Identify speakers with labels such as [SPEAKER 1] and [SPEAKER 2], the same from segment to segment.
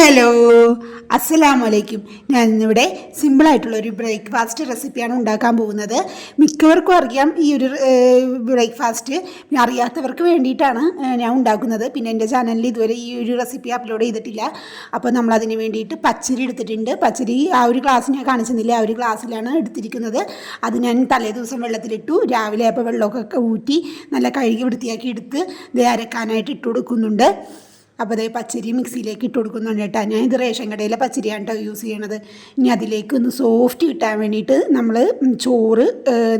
[SPEAKER 1] Hello അസ്സലാമു അലൈക്കും ഞാൻ ഇന്നിവിടെ സിമ്പിളായിട്ടുള്ള ഒരു ബ്രേക്ക്ഫാസ്റ്റ് റെസിപ്പിയാണ് ഉണ്ടാക്കാൻ പോകുന്നത്. മിക്കവർക്കും അറിയാം ഈ ഒരു ബ്രേക്ക്ഫാസ്റ്റ് അറിയാത്തവർക്ക് വേണ്ടിയിട്ടാണ് ഞാൻ ഉണ്ടാക്കുന്നത്. പിന്നെ എന്റെ ചാനലിൽ ഇതുവരെ ഈ ഒരു റെസിപ്പി അപ്ലോഡ് ചെയ്തിട്ടില്ല. അപ്പോൾ നമ്മളതിന് വേണ്ടിയിട്ട് പച്ചരി എടുത്തിട്ടുണ്ട്. പച്ചരി ആ ഒരു ഗ്ലാസ് ഞാൻ കാണിച്ചെന്നില്ല? ആ ഒരു ഗ്ലാസ്സിലാണ് എടുത്തിരിക്കുന്നത്. അത് ഞാൻ തലേ ദിവസം വെള്ളത്തിലിട്ടു. രാവിലെ അപ്പോൾ വെള്ളമൊക്കെ ഊറ്റി നല്ല കഴുകി വൃത്തിയാക്കി എടുത്ത് ഇത് അരക്കാനായിട്ട് ഇട്ടു കൊടുക്കുന്നുണ്ട്. അപ്പോൾ അതേ പച്ചരി മിക്സിയിലേക്ക് ഇട്ട് കൊടുക്കുന്നുണ്ട് കേട്ടോ. ഞാൻ ഇത് റേഷൻ കടയിലെ പച്ചരിയാണ് കേട്ടോ യൂസ് ചെയ്യണത്. ഇനി അതിലേക്ക് ഒന്ന് സോഫ്റ്റ് കിട്ടാൻ വേണ്ടിയിട്ട് നമ്മൾ ചോറ്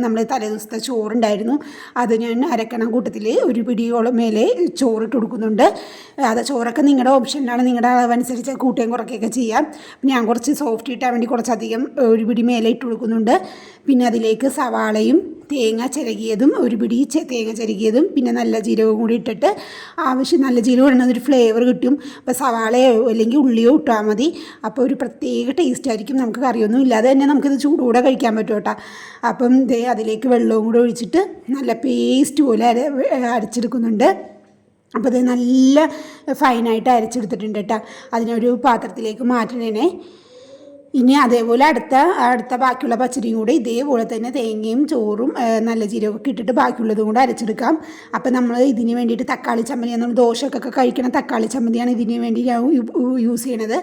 [SPEAKER 1] നമ്മൾ തലേദിവസത്തെ ചോറുണ്ടായിരുന്നു. അത് ഞാൻ അരക്കണ കൂട്ടത്തിൽ ഒരു പിടിയോളം മേലെ ചോറ് ഇട്ട് കൊടുക്കുന്നുണ്ട്. അത് ചോറൊക്കെ നിങ്ങളുടെ ഓപ്ഷനിലാണ് നിങ്ങളുടെ അളവനുസരിച്ച് കൂട്ടുകയും കുറയ്ക്കുകയൊക്കെ ചെയ്യാം. ഞാൻ കുറച്ച് സോഫ്റ്റ് കിട്ടാൻ വേണ്ടി കുറച്ചധികം ഒരു പിടി മേലെ ഇട്ട് കൊടുക്കുന്നുണ്ട്. പിന്നെ അതിലേക്ക് സവാളയും തേങ്ങ ചിരകിയതും ഒരു പിടി തേങ്ങ ചിരകിയതും പിന്നെ നല്ല ജീരകവും കൂടി ഇട്ടിട്ട് ആവശ്യം നല്ല ജീരകം ഇടുന്നത് ഒരു ഫ്ലേവർ കിട്ടും. അപ്പോൾ സവാളയോ അല്ലെങ്കിൽ ഉള്ളിയോ ഇട്ടാൽ മതി. അപ്പോൾ ഒരു പ്രത്യേക ടേസ്റ്റ് ആയിരിക്കും നമുക്ക് കറിയൊന്നും ഇല്ലാതെ തന്നെ നമുക്കിത് ചൂടോടെ കഴിക്കാൻ പറ്റും കേട്ടോ. അപ്പം ദേ അതിലേക്ക് വെള്ളവും കൂടെ ഒഴിച്ചിട്ട് നല്ല പേസ്റ്റ് പോലെ അര അരച്ചെടുക്കുന്നുണ്ട്. അപ്പോൾ ഇത് നല്ല ഫൈനായിട്ട് അരച്ചെടുത്തിട്ടുണ്ട് കേട്ടോ. അതിനൊരു പാത്രത്തിലേക്ക് മാറ്റണേ ഇനി അതേപോലെ അടുത്ത അടുത്ത ബാക്കിയുള്ള പച്ചരിയും കൂടെ ഇതേപോലെ തന്നെ തേങ്ങയും ചോറും നല്ല ജീരകമൊക്കെ ഇട്ടിട്ട് ബാക്കിയുള്ളതും കൂടെ അരച്ചെടുക്കാം. അപ്പം നമ്മൾ ഇതിന് വേണ്ടിയിട്ട് തക്കാളി ചമ്മന്തി നമ്മൾ ദോശക്കൊക്കെ കഴിക്കണ തക്കാളി ചമ്മന്തിയാണ് ഇതിന് വേണ്ടി ഞാൻ യൂസ് ചെയ്യണത്.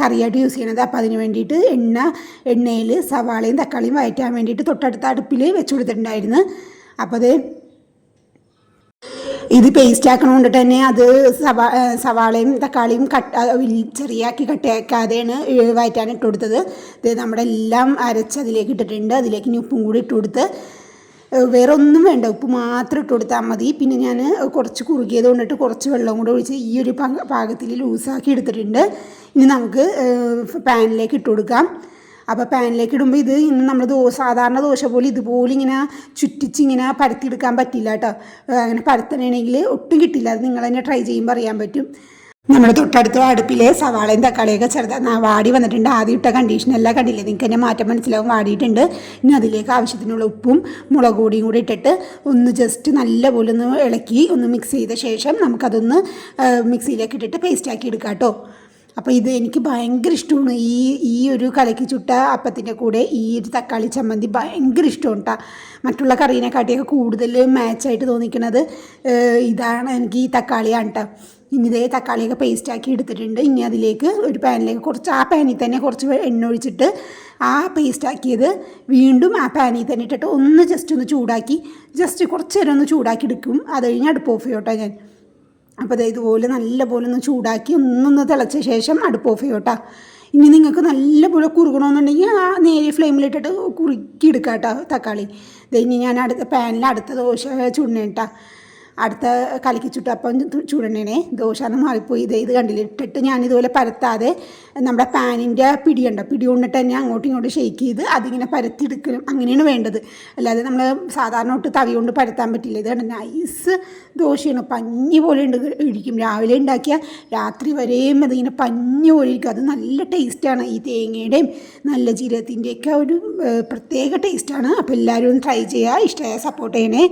[SPEAKER 1] കറിയായിട്ട് യൂസ് ചെയ്യണത്. അപ്പം അതിന് വേണ്ടിയിട്ട് എണ്ണ എണ്ണയിൽ സവാളയും തക്കാളിയും വയറ്റാൻ വേണ്ടിയിട്ട് തൊട്ടടുത്ത അടുപ്പിൽ വെച്ച് കൊടുത്തിട്ടുണ്ടായിരുന്നു. അപ്പോൾ അത് ഇത് പേസ്റ്റ് ആക്കണോണ്ടിട്ട് തന്നെ അത് സവാ സവാളയും തക്കാളിയും കട്ട് ചെറിയാക്കി കട്ടയാക്കാതെയാണ് വയറ്റാൻ ഇട്ട് കൊടുത്തത്. ഇത് നമ്മുടെ എല്ലാം അരച്ച് അതിലേക്ക് ഇട്ടിട്ടുണ്ട്. അതിലേക്ക് ഇനി ഉപ്പും കൂടി ഇട്ട് കൊടുത്ത് വേറെ ഒന്നും വേണ്ട. ഉപ്പ് മാത്രം ഇട്ട് കൊടുത്താൽ മതി. പിന്നെ ഞാൻ കുറച്ച് കുറുകിയത് കൊണ്ടിട്ട് കുറച്ച് വെള്ളം കൂടെ ഒഴിച്ച് ഈ ഒരു പാക- പാകത്തിൽ ലൂസാക്കി എടുത്തിട്ടുണ്ട്. ഇനി നമുക്ക് പാനിലേക്ക് ഇട്ട് കൊടുക്കാം. അപ്പോൾ പാനിലേക്ക് ഇടുമ്പോൾ ഇത് ഇന്ന് നമ്മൾ ദോ സാധാരണ ദോശ പോലെ ഇതുപോലെ ഇങ്ങനെ ചുറ്റിച്ച് ഇങ്ങനെ പരത്തിയെടുക്കാൻ പറ്റില്ല കേട്ടോ അങ്ങനെ പരത്തണമെങ്കിൽ ഒട്ടും കിട്ടില്ല. അത് നിങ്ങൾ തന്നെ ട്രൈ ചെയ്യുമ്പോൾ അറിയാൻ പറ്റും. നമ്മൾ തൊട്ടടുത്ത അടുപ്പിലെ സവാളയും തക്കാളിയൊക്കെ ചെറുതാ വാടി വന്നിട്ടുണ്ട്. ആദ്യം ഇട്ട കണ്ടീഷനെല്ലാം കണ്ടില്ലേ? നിങ്ങൾക്ക് തന്നെ മാറ്റം മനസ്സിലാവും. വാടിയിട്ടുണ്ട്. ഇനി അതിലേക്ക് ആവശ്യത്തിനുള്ള ഉപ്പും മുളക് പൊടിയും കൂടി ഇട്ടിട്ട് ഒന്ന് ജസ്റ്റ് നല്ലപോലെ ഒന്ന് ഇളക്കി ഒന്ന് മിക്സ് ചെയ്ത ശേഷം നമുക്കതൊന്ന് മിക്സിയിലേക്ക് ഇട്ടിട്ട് പേസ്റ്റാക്കി എടുക്കാം കേട്ടോ അപ്പോൾ ഇത് എനിക്ക് ഭയങ്കര ഇഷ്ടമാണ്. ഈ ഈ ഒരു കലക്കി ചുട്ട അപ്പത്തിന്റെ കൂടെ ഈ ഒരു തക്കാളി ചമ്മന്തി ഭയങ്കര ഇഷ്ടമാണ് കേട്ടോ മറ്റുള്ള കറീനെക്കാട്ടിയൊക്കെ കൂടുതൽ മാച്ചായിട്ട് തോന്നിക്കുന്നത് ഇതാണ് എനിക്ക് ഈ തക്കാളിയാണ് കേട്ടോ ഇനി ഇതേ തക്കാളിയൊക്കെ പേസ്റ്റാക്കി എടുത്തിട്ടുണ്ട്. ഇനി അതിലേക്ക് ഒരു പാനിലേക്ക് കുറച്ച് ആ പാനിൽ തന്നെ കുറച്ച് എണ്ണ ഒഴിച്ചിട്ട് ആ പേസ്റ്റാക്കിയത് വീണ്ടും ആ പാനിൽ തന്നെ ഇട്ടിട്ട് ഒന്ന് ജസ്റ്റ് ഒന്ന് ചൂടാക്കി ജസ്റ്റ് കുറച്ച് നേരം ഒന്ന് ചൂടാക്കി എടുക്കും. അത് കഴിഞ്ഞ് അടുപ്പ് ഓഫ് ചെയ്യോട്ടോ ഞാൻ. അപ്പോൾ ദേ ഇതുപോലെ നല്ലപോലെ ഒന്ന് ചൂടാക്കി ഒന്നൊന്ന് തിളച്ച ശേഷം അടുപ്പ് ഓഫ് ചെയ്യോട്ടാ ഇനി നിങ്ങൾക്ക് നല്ലപോലെ കുറുകണമെന്നുണ്ടെങ്കിൽ ആ നേരിയ ഫ്ലെയിമിലിട്ടിട്ട് കുറുക്കി എടുക്കാം കേട്ടോ തക്കാളി ഇനി ഞാൻ അടുത്ത പാനിൽ അടുത്ത ദോശ ചുടണേട്ടാ. അടുത്ത കലക്കി ചുട്ടപ്പം ചൂടണേനെ ദോശ എന്ന് മാറിപ്പോയി. ഇത് ഇത് കണ്ടില്ല? ഇട്ടിട്ട് ഞാൻ ഇതുപോലെ പരത്താതെ നമ്മുടെ പാനിന്റെ പിടിയുണ്ടോ പിടി കൊണ്ടിട്ട് തന്നെ അങ്ങോട്ടും ഇങ്ങോട്ടും ഷെയ്ക്ക് ചെയ്ത് അതിങ്ങനെ പരത്തിയെടുക്കണം അങ്ങനെയാണ് വേണ്ടത്. അല്ലാതെ നമ്മൾ സാധാരണ തൊട്ട് തവി കൊണ്ട് പരത്താൻ പറ്റില്ല. ഇത് കണ്ട നൈസ് ദോശയാണ്. പഞ്ഞി പോലെ ഉണ്ട്. ഇരിക്കും രാവിലെ ഉണ്ടാക്കിയ രാത്രി വരെയും അതിങ്ങനെ പഞ്ഞി പോലെ ഇരിക്കും. അത് നല്ല ടേസ്റ്റാണ് ഈ തേങ്ങയുടെയും നല്ല ജീരകത്തിന്റെയൊക്കെ ഒരു പ്രത്യേക ടേസ്റ്റാണ് അപ്പോൾ എല്ലാവരും ട്രൈ ചെയ്യുക. ഇഷ്ടമായ സപ്പോർട്ട് ചെയ്യണേ.